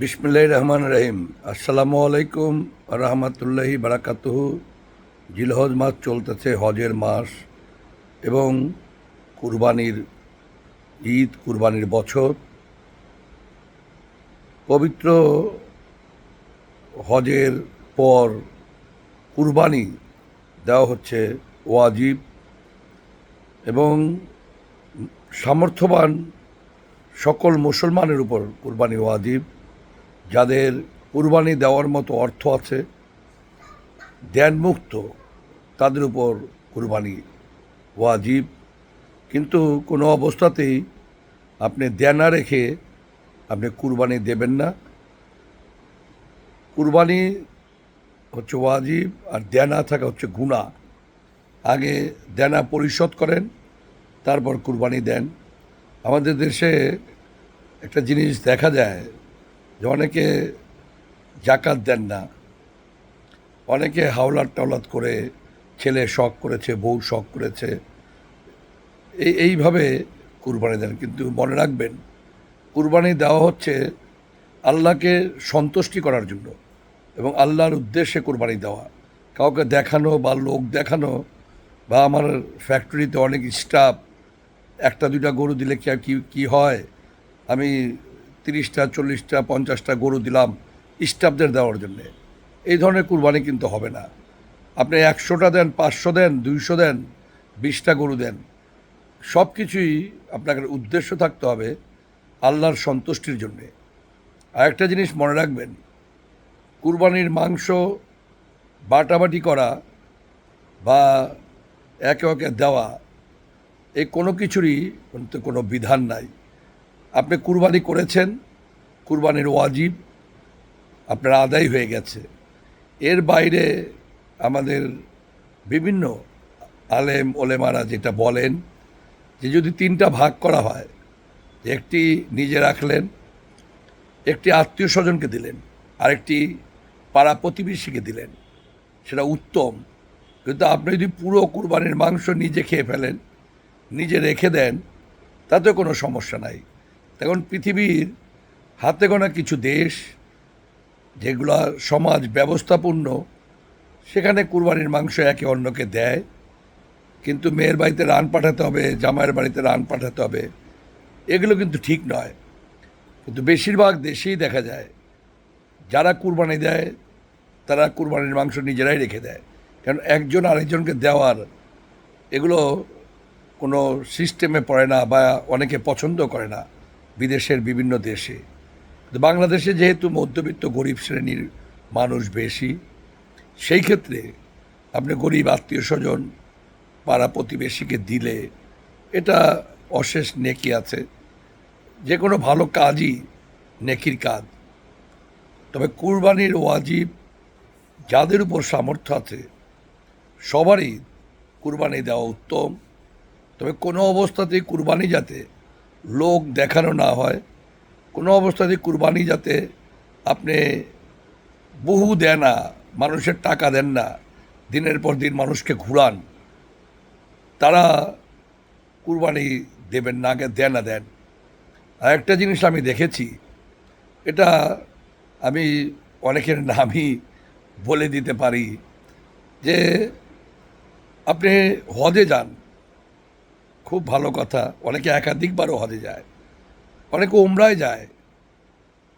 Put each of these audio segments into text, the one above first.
বিসমুল্লাহ রহমান রহিম। আসসালামু আলাইকুম রহমতুল্লাহি বারাকাতুহু। জিলহজ মাস চলতেছে, হজের মাস এবং কুরবানির ঈদ, কুরবানির বছর। পবিত্র হজের পর কুরবানি দেওয়া হচ্ছে ওয়াজিব এবং সামর্থ্যবান সকল মুসলমানের উপর কুরবানি ওয়াজিব। যাদের কুরবানি দেওয়ার মতো অর্থ আছে ধ্যানমুক্ত তাদের উপর কুরবানি ওয়াজিব। কিন্তু কোনো অবস্থাতেই আপনি দেনা রেখে আপনি কুরবানি দেবেন না। কুরবানি হচ্ছে ওয়াজিব আর দেনা থাকা হচ্ছে গুণা আগে দেনা পরিশোধ করেন, তারপর কুরবানি দেন। আমাদের দেশে একটা জিনিস দেখা যায় অনেকে জাকাত দেন না, অনেকে হাওলাত টাওলাত করে, ছেলে শখ করেছে, বউ শখ করেছে, এই, এইভাবে কুরবানি দেন। কিন্তু মনে রাখবেন, কুরবানি দেওয়া হচ্ছে আল্লাহকে সন্তুষ্টি করার জন্য এবং আল্লাহর উদ্দেশ্যে কুরবানি দেওয়া। কাউকে দেখানো বা লোক দেখানো বা আমার ফ্যাক্টরিতে অনেক স্টাফ একটা দুটা গরু দিলে কি, কী হয়? আমি তিরিশটা, চল্লিশটা, পঞ্চাশটা গরু দিলাম স্টাফদের দেওয়ার জন্যে। এই ধরনের কুরবানি কিন্তু হবে না। আপনি একশোটা দেন, পাঁচশো দেন, দুইশো দেন, বিশটা গরু দেন। সব কিছুই আপনাকে উদ্দেশ্য থাকতে হবে আল্লাহর সন্তুষ্টির জন্যে। আর একটা জিনিস মনে রাখবেন, কুরবানির মাংস বাটাবাটি করা বা একে একে দেওয়া এই কোনো কিছুরই কোনো বিধান নাই। আপনি কুরবানি করেছেন, কুরবানির ওয়াজিব আপনার আদায় হয়ে গেছে। এর বাইরে আমাদের বিভিন্ন আলেম ওলেমারা যেটা বলেন যে যদি তিনটা ভাগ করা হয় একটি নিজে রাখলেন, একটি আত্মীয় স্বজনকে দিলেন, আরেকটি পাড়া প্রতিবেশীকে দিলেন, সেটা উত্তম। কিন্তু আপনি যদি পুরো কুরবানির মাংস নিজে খেয়ে ফেলেন, নিজে রেখে দেন, তাতে কোনো সমস্যা নাই। এখন পৃথিবীর হাতে গোনা কিছু দেশ, যেগুলো সমাজ ব্যবস্থাপূর্ণ, সেখানে কুরবানির মাংস একে অন্যকে দেয়। কিন্তু মেয়ের বাড়িতে রান পাঠাতে হবে, জামাইয়ের বাড়িতে রান পাঠাতে হবে, এগুলো কিন্তু ঠিক নয়। কিন্তু বেশিরভাগ দেশেই দেখা যায়, যারা কুরবানি দেয়, তারা কুরবানির মাংস নিজেরাই রেখে দেয়। কারণ একজন আরেকজনকে দেওয়ার, এগুলো কোনো সিস্টেমে পড়ে না বা অনেকে পছন্দ করে না। বিদেশের বিভিন্ন দেশে। বাংলাদেশে যেহেতু মধ্যবিত্ত গরিব শ্রেণির মানুষ বেশি, সেই ক্ষেত্রে আপনি গরিব আত্মীয় স্বজন, পাড়া প্রতিবেশীকে দিলে এটা অশেষ নেকি আছে। যে কোনো ভালো কাজই নেকির কাজ। তবে কুরবানির ওয়াজিব যাদের উপর সামর্থ্য আছে, সবারই কুরবানি দেওয়া উত্তম। তবে কোনো অবস্থাতেই কুরবানি যাতে লোক দেখানো না হয়, কোনো অবস্থাতেই কুরবানি যাতে আপনি বহু দেন না, মানুষের টাকা দেন না, দিনের পর দিন মানুষকে ঘুরান, তারা কুরবানি দেবেন না, আগে দেন না, দেন। আর একটা জিনিস আমি দেখেছি, এটা আমি অনেকের নামই বলে দিতে পারি, যে আপনি হজে যান খুব ভালো কথা। অনেকে একাধিকবারও হজে যায়। অনেকে উমরায় যায়।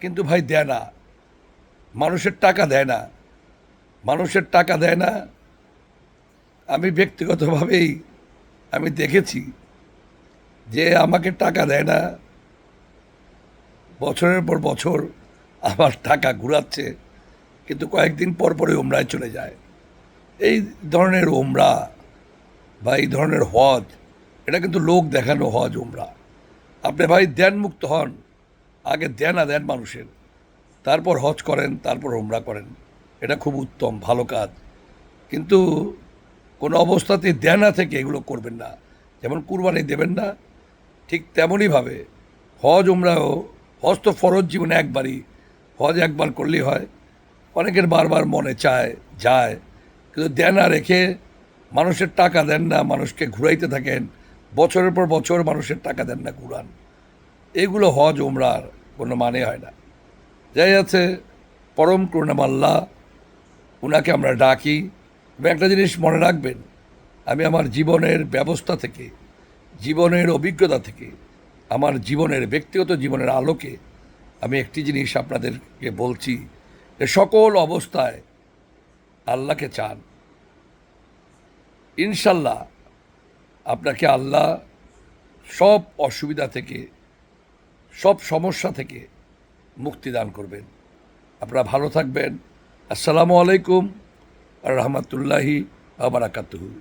কিন্তু ভাই দেয় না। মানুষের টাকা দেয় না। মানুষের টাকা দেয় না। আমি ব্যক্তিগতভাবেই আমি দেখেছি যে আমাকে টাকা দেয় না। বছরের পর বছর আমার টাকা ঘুরাচ্ছে, কিন্তু কয়েকদিন পর পরে ওমরায় চলে যায়। এই ধরনের ওমরা বা এই ধরনের হজ এটা কিন্তু লোক দেখানো হজ ওমরা আপনি ভাই দেন মুক্ত হন। আগে দেন না দেন মানুষের। তারপর হজ করেন, তারপর ওমরা করেন। এটা খুব উত্তম, ভালো কাজ। কিন্তু কোনো অবস্থাতে দেনা থেকে এগুলো করবেন না। যেমন কুরবানি দেবেন না, ঠিক তেমনইভাবে হজ ওমরাও হজ তো ফরজ জীবনে একবারই। হজ একবার করলেই হয়। অনেকের বারবার মনে চায়, যায়। কিন্তু দেনা রেখে মানুষের টাকা দেন না, মানুষকে ঘুরাইতে থাকেন। বছরের পর বছর মানুষের টাকা দেন না ঘুরান এগুলো হজ ওমরার কোনো মানে হয় না। যাই আছে, পরম করুণামাল্লা ওনাকে আমরা ডাকি। এবং একটা জিনিস মনে রাখবেন, আমি আমার জীবনের ব্যবস্থা থেকে, জীবনের অভিজ্ঞতা থেকে, আমার জীবনের ব্যক্তিগত জীবনের আলোকে আমি একটি জিনিস আপনাদেরকে বলছি, যে সকল অবস্থায় আল্লাহকে চান। ইনশাল্লাহ আপনাকে আল্লাহ সব অসুবিধা থেকে, সব সমস্যা থেকে মুক্তি দান করবেন। আপনারা ভালো থাকবেন। আসসালামু আলাইকুম আর রহমতুল্লাহি আবরাকাতুহু।